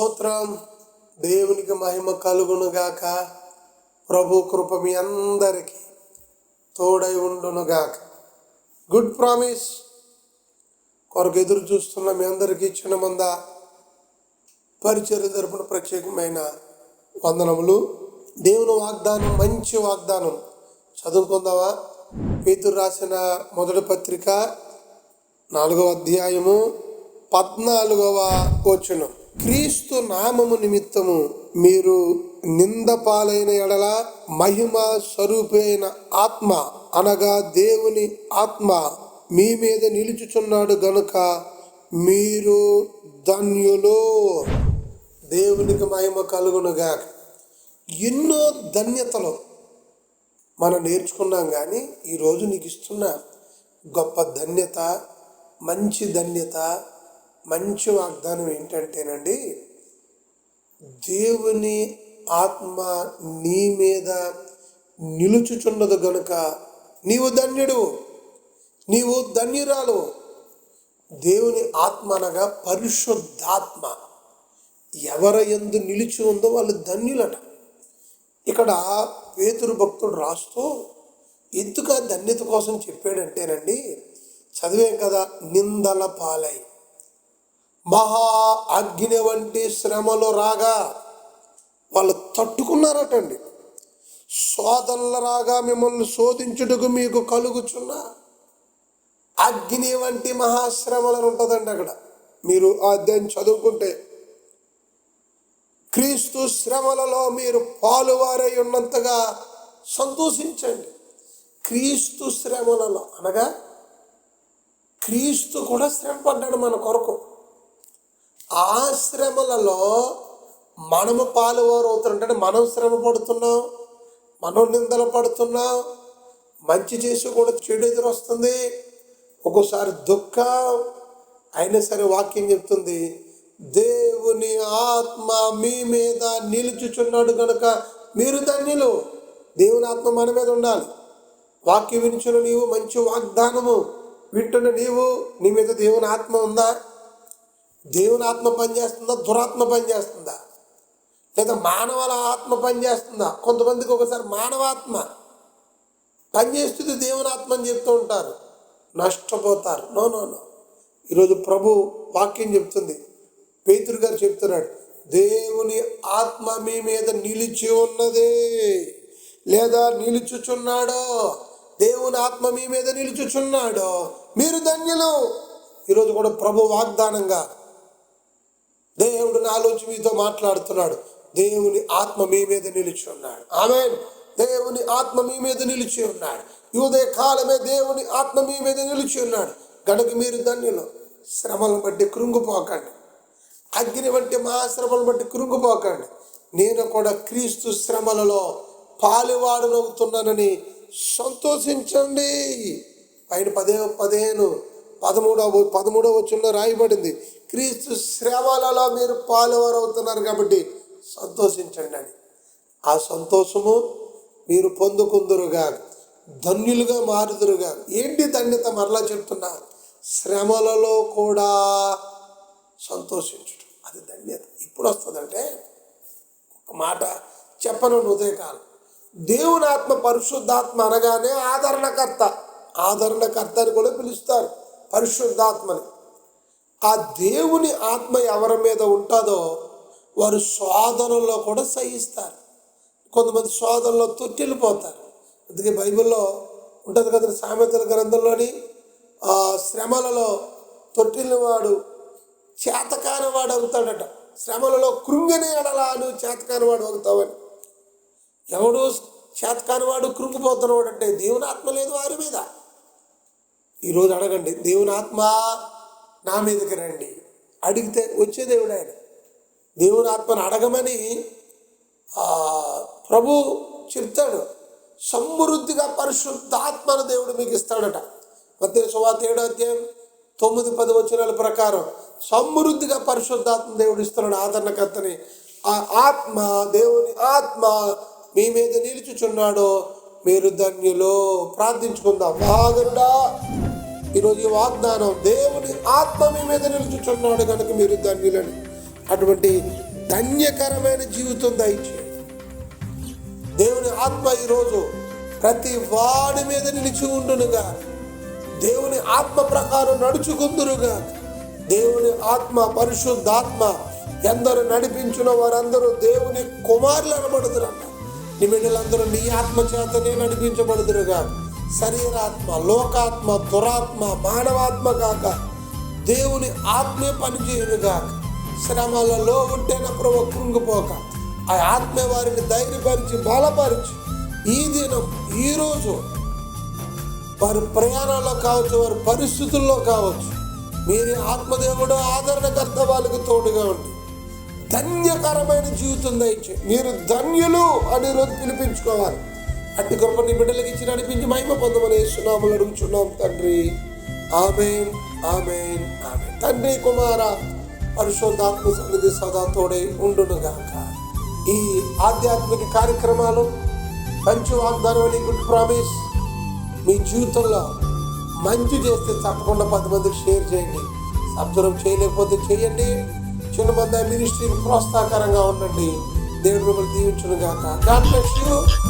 స్తోత్రం. దేవునికి మహిమ కలుగునుగాక. ప్రభు కృప మీ అందరికీ తోడై ఉండునుగాక. గుడ్ ప్రామిస్ కొరకు ఎదురు చూస్తున్న మీ అందరికీ ఇచ్చిన మంద పరిచర్య తరపున ప్రత్యేకమైన వందనములు. దేవుని వాగ్దానం మంచి వాగ్దానం. చదువుకుందామా? పేతురు రాసిన మొదటి పత్రిక నాలుగవ అధ్యాయము పద్నాలుగవ వచనం. క్రీస్తు నామము నిమిత్తము మీరు నింద పాలైన ఎడల మహిమ స్వరూపైన ఆత్మ అనగా దేవుని ఆత్మ మీ మీద నిలుచుచున్నాడు గనుక మీరు ధన్యులు. దేవునికి మహిమ కలుగునుగా ఎన్నో ధన్యతలు మనం నేర్చుకున్నాం కానీ ఈరోజు నీకు ఇస్తున్న గొప్ప ధన్యత మంచి ధన్యత మంచి వాగ్దానం ఏంటంటేనండి దేవుని ఆత్మ నీ మీద నిలుచుచున్నది గనుక నీవు ధన్యుడు నీవు ధన్యురాలు. దేవుని ఆత్మ అనగా పరిశుద్ధాత్మ. ఎవర ఎందు నిలిచి ఉందో వాళ్ళు ధన్యులట. ఇక్కడ పేతురు భక్తుడు రాస్తూ ఎందుకు ఆ ధన్యత కోసం చెప్పాడంటేనండి చదివేం కదా నిందల పాలై. మహా అగ్ని వంటి శ్రమలు రాగా వాళ్ళు తట్టుకున్నారటండి. శోధనల రాగా మిమ్మల్ని శోధించుటకు మీకు కలుగుచున్న అగ్ని వంటి మహాశ్రమలను ఉంటుందండి అక్కడ. మీరు ఆ అధ్యాయం చదువుకుంటే క్రీస్తు శ్రమలలో మీరు పాలువారై ఉన్నంతగా సంతోషించండి. క్రీస్తు శ్రమలలో అనగా క్రీస్తు కూడా శ్రమ పడ్డాడు మన కొరకు. ఆ శ్రమలలో మనము పాలువారు అవుతుంటే మనం శ్రమ పడుతున్నాం మనం నిందలు పడుతున్నాం మంచి చేసి కూడా చెడు ఎదురు వస్తుంది ఒక్కోసారి దుఃఖం అయినా సరే వాక్యం చెప్తుంది దేవుని ఆత్మ మీ మీద నిలుచుచున్నాడు కనుక మీరు ధన్యులు. దేవుని ఆత్మ మన మీద ఉండాలి. వాక్యం వినిచిన నీవు మంచి వాగ్దానము వింటున్న నీవు నీ మీద దేవుని ఆత్మ ఉందా? దేవుని ఆత్మ పనిచేస్తుందా దురాత్మ పనిచేస్తుందా లేదా మానవుల ఆత్మ పనిచేస్తుందా కొంతమందికి ఒకసారి మానవాత్మ పనిచేస్తుంది దేవుని ఆత్మ అని చెప్తూ ఉంటారు. నష్టపోతారు. No no no. ఈరోజు ప్రభు వాక్యం చెప్తుంది. పేతురు గారు చెప్తున్నాడు దేవుని ఆత్మ మీ మీద నిలిచి ఉన్నదే లేదా నిలుచుచున్నాడో? దేవుని ఆత్మ మీ మీద నిలుచుచున్నాడో? మీరు ధన్యులు. ఈరోజు కూడా ప్రభు వాగ్దానంగా దేవుడు నాలోంచి మీతో మాట్లాడుతున్నాడు. దేవుని ఆత్మ మీ మీద నిలిచి ఉన్నాడు. ఆమె దేవుని ఆత్మ మీ మీద నిలిచి ఉన్నాడు. ఈ కాలమే దేవుని ఆత్మ మీ మీద నిలిచి ఉన్నాడు. గనుక మీరు ధన్యులు శ్రమలను బట్టి కృంగిపోకండి. అగ్ని వంటి మహాశ్రమలను బట్టి కృంగిపోకండి. నేను కూడా క్రీస్తు శ్రమలలో పాలువాడునవుతున్నానని సంతోషించండి. పైన పదే పదేను పదమూడవ పదమూడవ వచ్చంలో రాయబడింది. క్రీస్తు శ్రమలలో మీరు పాలువారు అవుతున్నారు కాబట్టి సంతోషించండి అని. ఆ సంతోషము మీరు పొందుకుందురుగా ధన్యులుగా మారుదురుగా ఏంటి ధన్యత మరలా చెప్తున్నా? శ్రమలలో కూడా సంతోషించడం అది ధన్యత. ఇప్పుడు వస్తుందంటే ఒక మాట చెప్పను హృదయకాలం. దేవుని ఆత్మ పరిశుద్ధాత్మ అనగానే ఆదరణకర్త. ఆదరణకర్త అని కూడా పిలుస్తారు. పరిశుద్ధాత్మని. ఆ దేవుని ఆత్మ ఎవరి మీద ఉంటుందో వారు శోధనలో కూడా సహిస్తారు. కొంతమంది శోధనలో తొట్టిల్లిపోతారు. అందుకే బైబిల్లో ఉంటుంది కదా సామెతల గ్రంథంలోని ఆ శ్రమలలో తొట్టిల్ని వాడు చేతకాని వాడు అవుతాడట. శ్రమలలో కృంగిని ఎడలా నువ్వు చేతకాని వాడు అవుతావని. ఎవడు చేతకాని వాడు కృంగిపోతున్నవాడు అంటే దేవుని ఆత్మ లేదు వారి మీద. ఈరోజు అడగండి దేవుని ఆత్మ నా మీదకి రండి. అడిగితే వచ్చే దేవుడు ఆయన. దేవుని ఆత్మను అడగమని ప్రభు చెప్తాడు. సమృద్ధిగా పరిశుద్ధాత్మను దేవుడు మీకు ఇస్తాడట. మధ్య సువాత ఏడో అధ్యాయం తొమ్మిది పది వచనాల ప్రకారం సమృద్ధిగా పరిశుద్ధాత్మ దేవుడు ఇస్తున్నాడు ఆదరణకర్తని. ఆ ఆత్మ దేవుని ఆత్మ మీ మీద నిలుచుచున్నాడో మీరు ధన్యులు. ప్రార్థించుకుందాం. మహాగరుడా ఈరోజు ఈ వాగ్దానం దేవుని ఆత్మ మీ మీద నిలుచుచున్నాడు కనుక మీరు ధన్యులని. అటువంటి ధన్యకరమైన జీవితం దయచేయండి. దేవుని ఆత్మ ఈరోజు ప్రతి వాడి మీద నిలిచి ఉండునుగా. దేవుని ఆత్మ ప్రకారం నడుచుకుందురుగా. దేవుని ఆత్మ పరిశుద్ధాత్మ ఎందరు నడిపించిన వారందరూ దేవుని కుమారులు అనబడుతురన్న నీ బిడ్డలందరూ నీ ఆత్మ చేతనే నడిపించబడుదురుగా. శరీరాత్మ లోకాత్మ దురాత్మ మానవాత్మ కాక దేవుని ఆత్మే పనిచేయునుగా శ్రమలలో ఉంటేన ప్రభు కృంగిపోక. ఆ ఆత్మ వారిని ధైర్యపరిచి బలపరిచి ఈ దినం ఈరోజు వారి ప్రయాణంలో కావచ్చు వారి పరిస్థితుల్లో కావచ్చు మీరు ఆత్మదేవుడు ఆదరణకర్త వాళ్ళకి తోడుగా ఉండి ధన్యకరమైన జీవితం దయచే మీరు ధన్యులు అని రోజు పిలిపించుకోవాలి. అట్టి కృప నీ బిడ్డలకి ఇచ్చి నడిపించి మహిమ పొందమని సునాములు అడుగుచున్నాం తండ్రి. ఆమెన్ ఆమెన్ ఆమెన్. తండ్రి కుమార పరిశుద్ధాత్మ సన్నిధి సదా తోడే ఉండునుగాక. ఈ ఆధ్యాత్మిక కార్యక్రమాలు మంచి వాగ్దానం అని గుడ్ ప్రామిస్. మీ జీవితంలో మంచి చేస్తే తప్పకుండా పది మందికి షేర్ చేయండి. సబ్జరం చేయలేకపోతే చేయండి. చిన్న మంది మినిస్ట్రీ ప్రోత్సాహకరంగా ఉండండి. దేవుడు మిమ్మల్ని దీవించును గాక గాడ్ బ్లెస్ యూ.